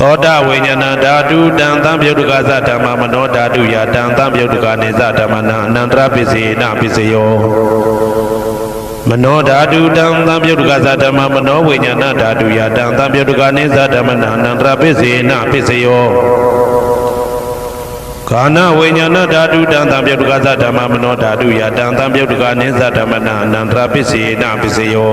သောတာဝိညာဏဓာတုတံသံပြုတ်တကသဓမ္မမနောဓာတုယတံသံပြုတ်တကနေသဓမ္မနံအနန္တရပစ္စယေနပစ္စယောမနောဓာတုတံသံပြုတ်တကသဓမ္မမနောဝိညာဏဓာတုယတံသံပြုတ်တကနေသဓမ္မနံအနန္တရပစ္စယေနပစ္စယောကာနဝိညာဏဓာတုတံသံပြုတ်တကသဓမ္မမနောဓာတုယတံသံပြုတ်တကနေသဓမ္မနံအနန္တရပစ္စယေနပစ္စယော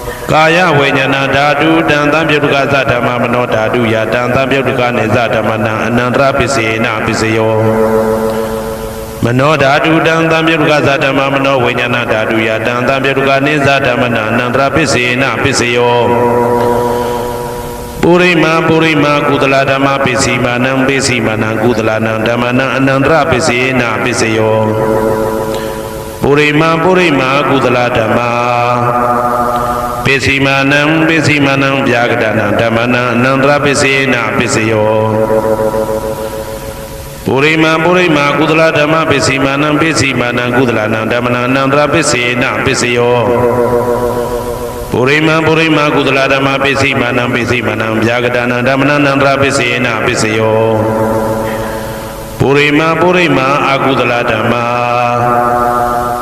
ကာယဝိညာဏဓာတုတံသံပြုတ်တကသဓမ္မမနောဓာတုယတံသံပြုတ်တကနေသဓမ္မနံအနန္တရပစ္စယေနပစ္စယောမနောဓာတုတံသံပြုတ်ကသဓမ္မမနောဝိညာဏဓာတုယတံသံပြုတ်ကနိသဓမ္မနာအနန္တရပစ္စေနပစ္စယောပုရိမာပုရိမာကုသလဓမ္မပစ္စည်းမာနံပစ္စည်းမာနံကုသလနံဓမ္မနံအနန္တရပစ္စေနပစ္စယောပုရိမာပုရိမာကုသလဓမ္မ ပပိစီမာနံပိစီမာနံဗျာကတနာဓမ္မနာအနန္တရပိစေနပိစယောပုရိမာပုရိမာကုသလဓမ္မပိစီမာနံပိစီမာနံကုသလနံဓမ္မနာအနန္တရပိစေနပိစယောပုရိမာပုရိမာကုသလဓမ္မပိစီမာနံပိစီမာနံဗျာကတနာဓမ္မနာအနန္တရပိစေနပိစယောပုရိမာပုရိမာအာကုသလဓမ္မာ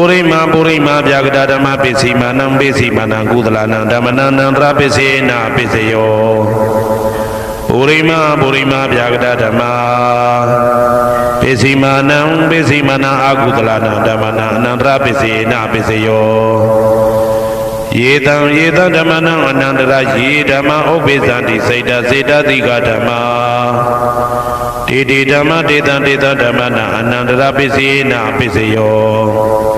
ပုရိမာပုရိမာဗျာကတာဓမ္မပိစီမာနံပိစီမာနံကုသလနံဓမ္မနံနံတရပိစေနာပိစယောပုရိမာပုရိမာဗျာကတာဓမ္မပိစီမာနံပိစီမာနံအာကုသလနံဓမ္မနံအနန္တရပိစေနာပိစယောယေတံယေတံဓမ္မနံအနန္တရယေဓမ္မဥပ္ပိသန္တိစိတ်တစေတတိကဓမ္မတေတိဓမ္မတေတံတေတံဓမ္မနံအနန္တရပိစေနာပိစယော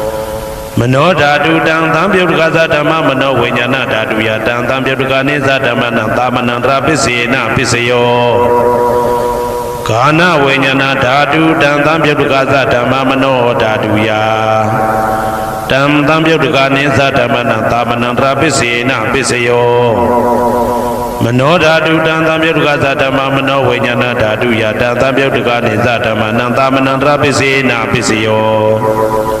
မနောဓာတုတံသံပြုတ်တကသဓမ္မမနောဝိညာဏဓာတုယတံသံပြုတ်တကနိသဓမ္မနံသာမဏံတရာပစ္စေနပစ္စယောဂာနဝိညာဏဓာတုတံသံပြုတ်တကသဓမ္မမနောဓာတုယတံသံပြုတ်တကနိသဓမ္မနံသာမဏံတရာပစ္စေနပစ္စယောမနောဓာတုတံသံပြုတ်တကသဓမ္မမနောဝိညာဏဓာတုယတံသံပြုတ်တကနိသဓမ္မနံသာမဏံတရာပစ္စေနပစ္စယော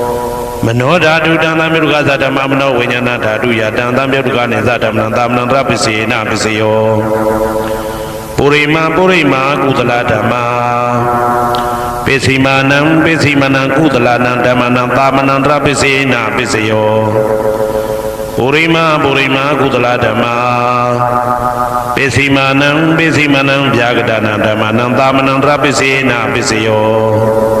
မနောဓာတုတံသံမြုကသဓမ္မမနောဝိညာဏဓာတုယတံသံမြုကနေသဓမ္မနံသာမဏံတရပစ္စေနပစ္စယောပုရိမာပုရိမာကုသလဓမ္မာပိစီမာနံပိစီမနံကုသလနံဓမ္မနံသာမဏံတရပစ္စေနပစ္စယောပုရိမာပုရိမာကုသလဓမ္မာပိစီမာနံပိစီမနံဗျာကတနာဓမ္မနံသာမဏံတရပစ္စေနပစ္စယော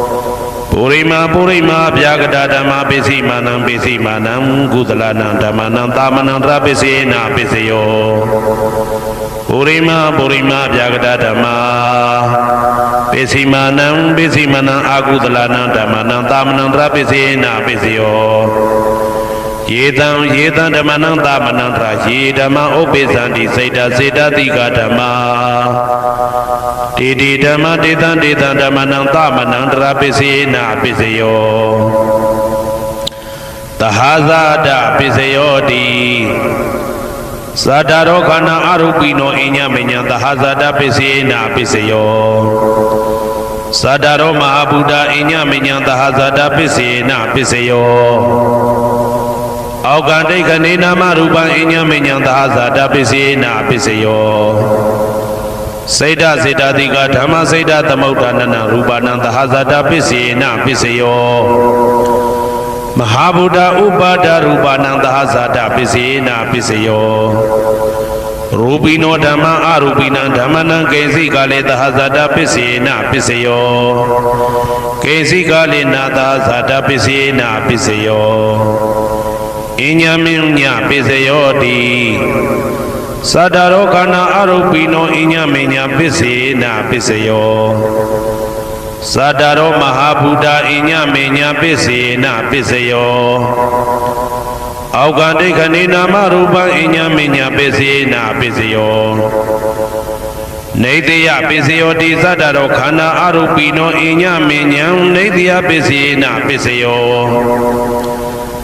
ပုရိမာပုရိမာဗျာကတာဓမ္မပိစိမာနံပိစိမာနံကုသလနံဓမ္မနံသာမဏံတရပိစေနပိစယောပုရိမာပုရိမာဗျာကတာဓမ္မပိစိမာနံပိစိမာနံအာကုသလနံဓမ္မနံသာမဏံတရပိစေနပိစယောယေတံယေတံဓမ္မနံသာမဏံတရာယေဓမ္မဥပ္ပိသန္တိစိတ်တစေတတိကဓမ္မာ တိတိဓမ္မတေတံတေတံဓမ္မနံသမနံတရာပစ္စေနပစ္စယောတဟာဇာတပစ္စယောတိသတ္တရောခန္ဓာအရုပိနောအညမညံတဟာဇာတပစ္စေနပစ္စယောသတ္တရောမဟာဗုဒ္ဓအညမညံတဟာဇာတပစ္စေနပစ္စယောအောက်ကဒိဋ္ဌနေနာမရူပံအညမညံတဟာဇာတပစ္စေနပစ္စယော စေတစေတတိကဓမ္မစေတသမုဋ္ဌာနနရူပနံသဟဇတာပစ္စေနပစ္စယောမဟာဗုဒ္ဓဥပါဒရူပနံသဟဇတာပစ္စေနပစ္စယောရရူပိနောဓမ္မအရူပိနံဓမ္မနံကိဉ္စိကာလေသဟဇာတပစ္စေနပစ္စယောကိဉ္စိကာလေနာသဟဇာတပစ္စေနပစ္စယောအညမင်းညပစ္စယောတိ သတ္တရောခန္ဓာအရူပိနောအညမင်းညပစ္စေနပစ္စယောသတ္တရောမဟာဗုဒ္ဓအညမင်းညပစ္စေနပစ္စယောအောက်ကဒိဋ္ဌနေနာမရူပံအညမညပစ္စေနာပစ္စယောနေတယပစ္စယောတိသတ္တရောခန္ဓာအရူပိနောအညမညံနေတယပစ္စေနာပစ္စယော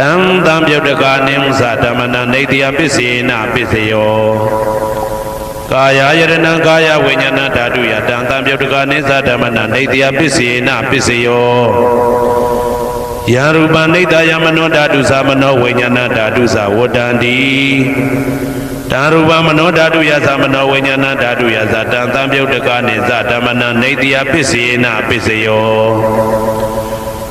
တံတံပြုတ်တကနေသဓမ္မနံနေတယပစ္စေနပစ္စယောကာယယတနံကာယဝိညာဏဓာတုယတံတံပြုတ်တကနေသဓမ္မနံနေတယပစ္စေနပစ္စယောယရူပနိတယမနောဓာတုသမနောဝိညာဏဓာတုသဝတ္တန္တိတံရူပမနောဓာတုယသမနောဝိညာဏဓာတုယသတံတံပြုတ်တကနေသဓမ္မနနေတယပစ္စေနပစ္စယော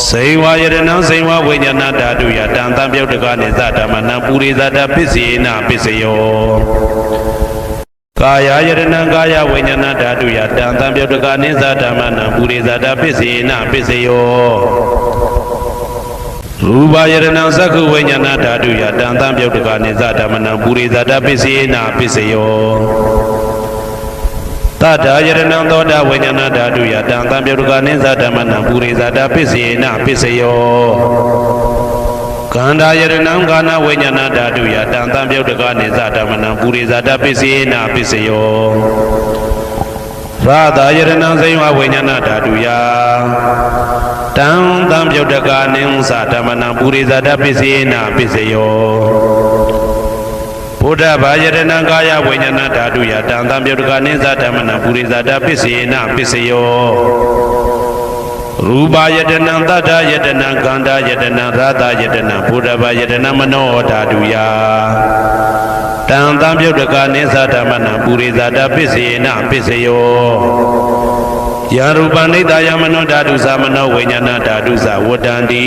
စေဝါယရဏံစေဝဝိညာဏဓာတုယတံတံပြုတ်တကနိသဓမ္မနံပုရိသတာပစ္စေနပစ္စယောကာယယရဏံကာယဝိညာဏဓာတုယတံတံပြုတ်တကနိသဓမ္မနံပုရိသတာပစ္စေနပစ္စယောရူပယရဏံသက္ခုဝိညာဏဓာတုယတံတံပြုတ်တကနိသဓမ္မနံပုရိသတာပစ္စေနပစ္စယော တတယရဏံသောတာဝိညာဏဓာတုယတံတံပြုတ်တကနိသဓမ္မနံပုရိသတာပစ္စေနပစ္စယောကန္တာယရဏံကာနဝိညာဏဓာတုယတံတံပြုတ်တကနေသဓမ္မနံပုရိဇာတပစ္စေနာပစ္စယောရာသာယရဏံဇိဝဝိညာဏဓာတုယတံတံပြုတ်တကနေသဓမ္မနံပုရိဇာတပစ္စေနာပစ္စယော ဘုဒ္ဓဘာယရဏံကာယဝိညာဏဓာတုယတံတံပြုတ်တကနေသဓမ္မနံပုရိဇာတပစ္စေနာပစ္စယောရူပယတနံတတ္ထယတနံကန္တာယတနံရာသယတနံဘုဒ္ဓဘာယတနံမနောဓာတုယတံတံပြုတ်တကနိသဓမ္မနံပုရိသတာပစ္စယေနပစ္စယောယရူပနိတယမနောဓာတုသမနောဝိညာဏဓာတုသဝတ္တန္တိ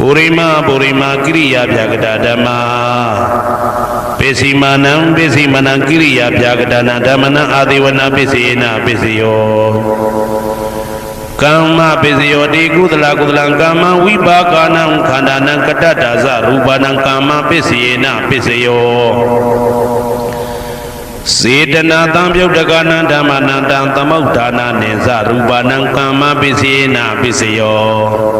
ပုရိမာပုရိမာကိရိယာပြကတာဓမ္မပိစီမာနံပိစီမနံကိရိယာပြာကတနာဓမ္မနံအာဒေဝနာပိစီနာပိစီယောကမ္မပိစီယောတိကုသလကုသလံကမ္မဝိပါကနံခန္ဓာနံကတ္တတာဇရူပနံကမ္မပိစီနာပိစီယောစေတနာတံပြုတ်တကနံဓမ္မနံတံသမုဋ္ဌာနာနေဇရူပနံကမ္မပိစီနာပိစီယော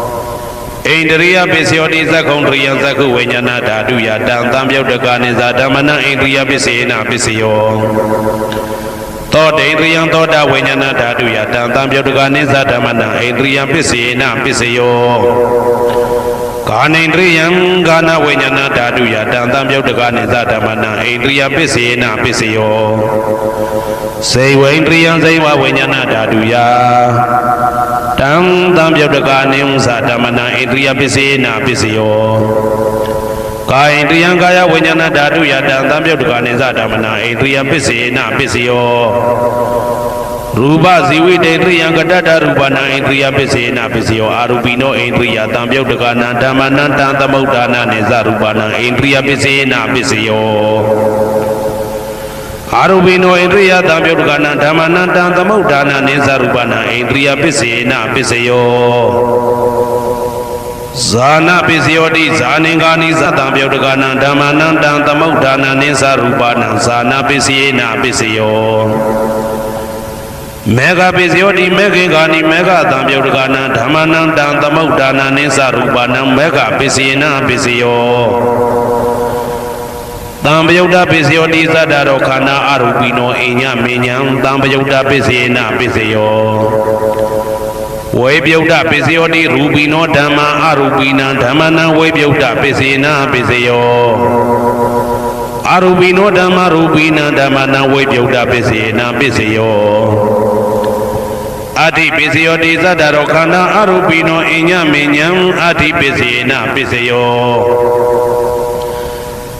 ဣန္ဒရိယပစ္စယောတိသက္ကုံတရိယသက္ခုဝိညာဏဓာတုယတံသံပြုတ်တကနိဇာဓမ္မနံဣန္ဒရိယပစ္စေနပစ္စယောသောတေန္ဒရိယံသောတာဝိညာဏဓာတုယတံသံပြုတ်တကနိဇာဓမ္မနံဣန္ဒရိယပစ္စေနပစ္စယောကာနိန္ဒရိယံကာနဝိညာဏဓာတုယတံသံပြုတ်တကနိဇာဓမ္မနံဣန္ဒရိယပစ္စေနပစ္စယောစေဝိန္ဒရိယံဇိဝဝိညာဏဓာတုယ တံတံပြုတ်တကာနိဥ္စာဓမ္မနံဣန္ဒြိယပစ္စေနာပစ္စယောကာယဣန္ဒြိယံကာယဝိညာဏဓာတုယတံတံပြုတ်တကာနိသဓမ္မနံဣန္ဒြိယပစ္စေနာပစ္စယောရူပဇီဝိတေန္ဒြိယံကတ္တရူပနံဣန္ဒြိယပစ္စေနာပစ္စယောအာရူပိနောဣန္ဒြိယတံပြုတ်တကာနံဓမ္မနံတံသမုဋ္ဌာနာနိသရူပနံဣန္ဒြိယပစ္စေနာပစ္စယော အာရုပိနောဣန္ဒြိယတံပြုတ်ကနာဓမ္မနံတံသမုဋ္ဌာနနိသရူပနာဣန္ဒြိယပစ္စေနပစ္စယောဇာနာပစ္စယောတိဇာနင်္ဂာနိသတံပြုတ်ကနာဓမ္မနံတံသမုဋ္ဌာနနိသရူပနာဇာနာပစ္စယေနပစ္စယောမေဃပစ္စယောတိမေခေဂာနိမေဃတံပြုတ်ကနာဓမ္မနံတံသမုဋ္ဌာနနိသရူပနာမေဃပစ္စယေနပစ္စယော တံပယုတ်တပစ္စယောတိသတ္တရောခန္ဓာအရူပိနောအိညမေညံတံပယုတ်တပစ္စယေနပစ္စယောဝေပြုတ်တပစ္စယောတိရူပိနောဓမ္မာအရူပိနံဓမ္မနံဝေပြုတ်တပစ္စေနပစ္စယောအရူပိနောဓမ္မာရူပိနံဓမ္မနံဝေပြုတ်တပစ္စေနပစ္စယောအတ္တိပစ္စယောတိသတ္တရောခန္ဓာအရူပိနောအိညမေညံအတ္တိပစ္စေနပစ္စယော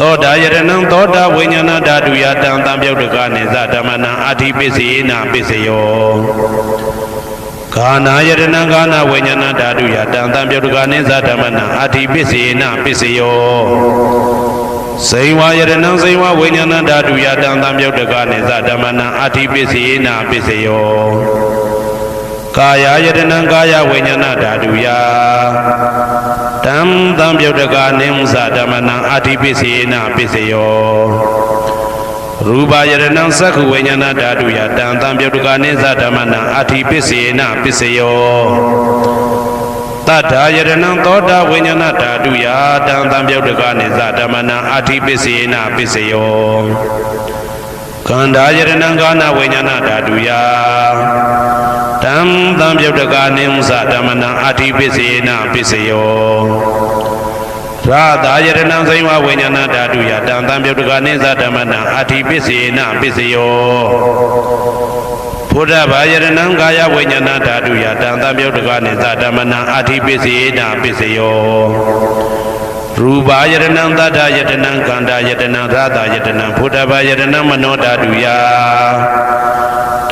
သောတာယရဏံသောတာဝိညာဏဓာတုယတံတံပြုတ်တကနိသဓမ္မနံအာတိပစ္စေနပစ္စယောဂာနာယတနံဂာနာဝိညာဏဓာတုယတံတံပြုတ်တကနိသဓမ္မနံအာတိပစ္စေနပစ္စယောဇိဝယတနံဇိဝဝိညာဏဓာတုယတံတံပြုတ်တကနိသဓမ္မနံအာတိပစ္စေနပစ္စယောကာယယတနံကာယဝိညာဏဓာတုယ တံတံပြုတ်တကနိသဓမ္မနံအာတိပစ္စေနပစ္စယောရူပယရဏံသက္ခဝိညာဏဓာတုယတံတံပြုတ်တကနိသဓမ္မနံအာတိပစ္စေနပစ္စယောတတ္ထာယရဏံသောတာဝိညာဏဓာတုယတံတံပြုတ်တကနိသဓမ္မနံအာတိပစ္စေနပစ္စယောကန္ဓာယရဏံကာနဝိညာဏဓာတုယ တံတံပြုတ်တကနိသဓမ္မနံအာတိပစ္စေနပစ္စယောရာသာယရဏံဇိဝဝိညာဏဓာတုယတံတံပြုတ်တကနိသဓမ္မနံအာတိပစ္စေနပစ္စယောဘုဒ္ဓဘာယရဏံကာယဝိညာဏဓာတုယတံတံပြုတ်တကနိသဓမ္မနံအာတိပစ္စေနပစ္စယောရူပယရဏံသတ္တယတနံကန္တာယတနံသာသာယတနံဘုဒ္ဓဘာယရဏံမနောဓာတုယ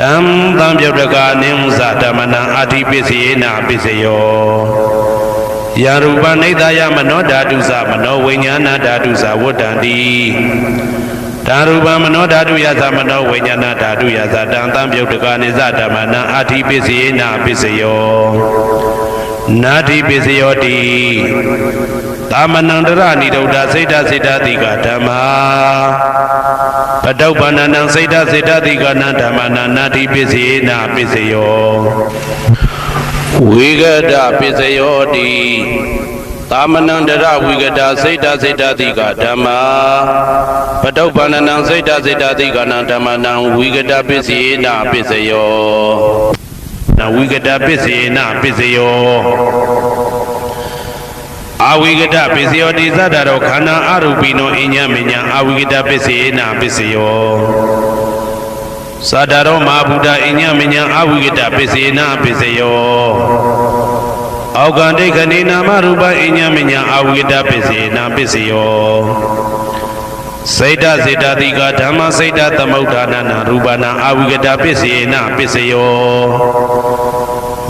တံတံပြုတ်တကနိသဓမ္မနံအာတိပစ္စေနပစ္စယောယာရူပနိဒာယမနောဓာတုသမနောဝိညာဏဓာတုသဝတ္တံတိဓာရူပမနောဓာတုယသမနောဝိညာဏဓာတုယသတံတံပြုတ်တကနိသဓမ္မနံအာတိပစ္စယေနပစ္စယောနာတိပစ္စယောတိသာမဏံတရဏိဒုဒ္ဓစိတ်တစိတ္တတိကဓမ္မာ ပတုပ္ပန္နံစိတ်တစိတ္တတိကနံဓမ္မနာနာတိပစ္စယေနပစ္စယောဝိဂဒပစ္စယောတိသာမဏံတရဝိဂဒစိတ်တစိတ်တတိကဓမ္မာပတုပ္ပန္နံစိတ်တစိတ်တတိကနံဓမ္မနံဝိဂဒပစ္စယေနပစ္စယောနဝိဂဒပစ္စယေနပစ္စယော အဝိဂဒပစ္စယောတိသတ္တရောခန္ဓာအရူပိနောအညမညာအဝိဂဒပစ္စယေနပစ္စယောသာတရောမဟာဗုဒ္ဓအညမညာအဝိကတပစ္စေနာပစ္စယောအောက်ကံဒိဋ္ဌနေနာမရူပအညမညာအဝိကတပစ္စေနာပစ္စယောစိတ်တစေတတိကဓမ္မစိတ်တသမုဋ္ဌာနာနာရူပနာအဝိကတပစ္စေနာပစ္စယောမ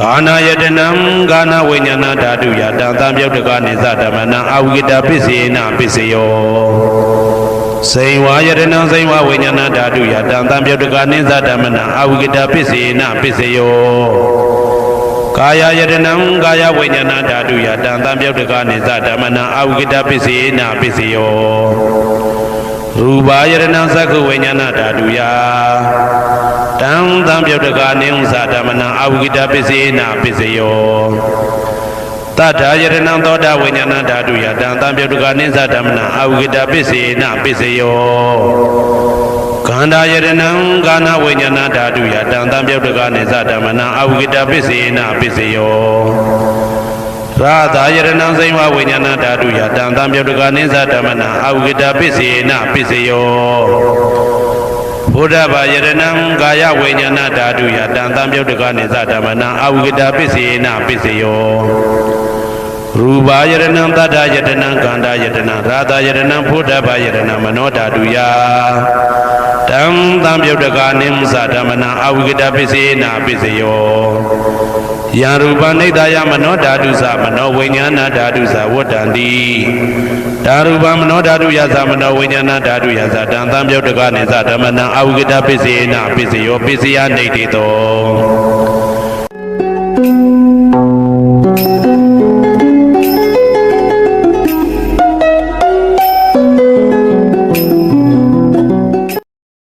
ကာနာယတနံကာနာဝိညာဏဓာတုယတံတံပြုတ်တကနိသဓမ္မနံအာဝိကတပစ္စေနပစ္စယောစိန်ဝါယရဏံစိန်ဝါဝိညာဏဓာတုယတံတံပြုတ်တကနိသဓမ္မနံအဝိကတပစ္စေနပစ္စယောကာယယရဏံကာယဝိညာဏဓာတုယတံတံပြုတ်တကနိသဓမ္မနံအဝိကတပစ္စေနပစ္စယောရူပါယရဏံသက္ခဝိညာဏဓာတုယ တံတံပြုတ်တကနိဥ္စဓမ္မနံအဝိကတပစ္စေနပစ္စယောတတ္ထာယရဏံသောတာဝိညာဏဓာတုယတံတံပြုတ်တကနိသဓမ္မနံအဝိကတပစ္စေနပစ္စယောခန္ဓာယရဏံကာနဝိညာဏဓာတုယတံတံပြုတ်တကနိသဓမ္မနံအဝိကတပစ္စေနပစ္စယောရာသာယရဏံစိမဝိညာဏဓာတုယတံတံပြုတ်တကနိသဓမ္မနံအဝိကတပစ္စေနပစ္စယော ဘုဒ္ဓဘာယရဏံကာယဝိညာဏဓာတုယတံတံပြုတ်တကနိသဓမ္မနံအဝိကတပစ္စေနပစ္စယောရူပါယရဏံတတ္တယတနံကန္တာယတနံရာသာယရဏံဘုဒ္ဓဘာယရဏံမနောဓာတုယ တံတံပြုတ်တကနိမသဓမ္မနံအဝိကတပစ္စေနာပစ္စယောယံရူပနိဒာယမနောဓာတုသမနောဝိညာဏဓာတုသဝတ္တံတိဓာရူပမနောဓာတုယသမနောဝိညာဏဓာတုယသတံတံပြုတ်တကနိသဓမ္မနံအဝိကတပစ္စေနာပစ္စယောပစ္စယနေတိတော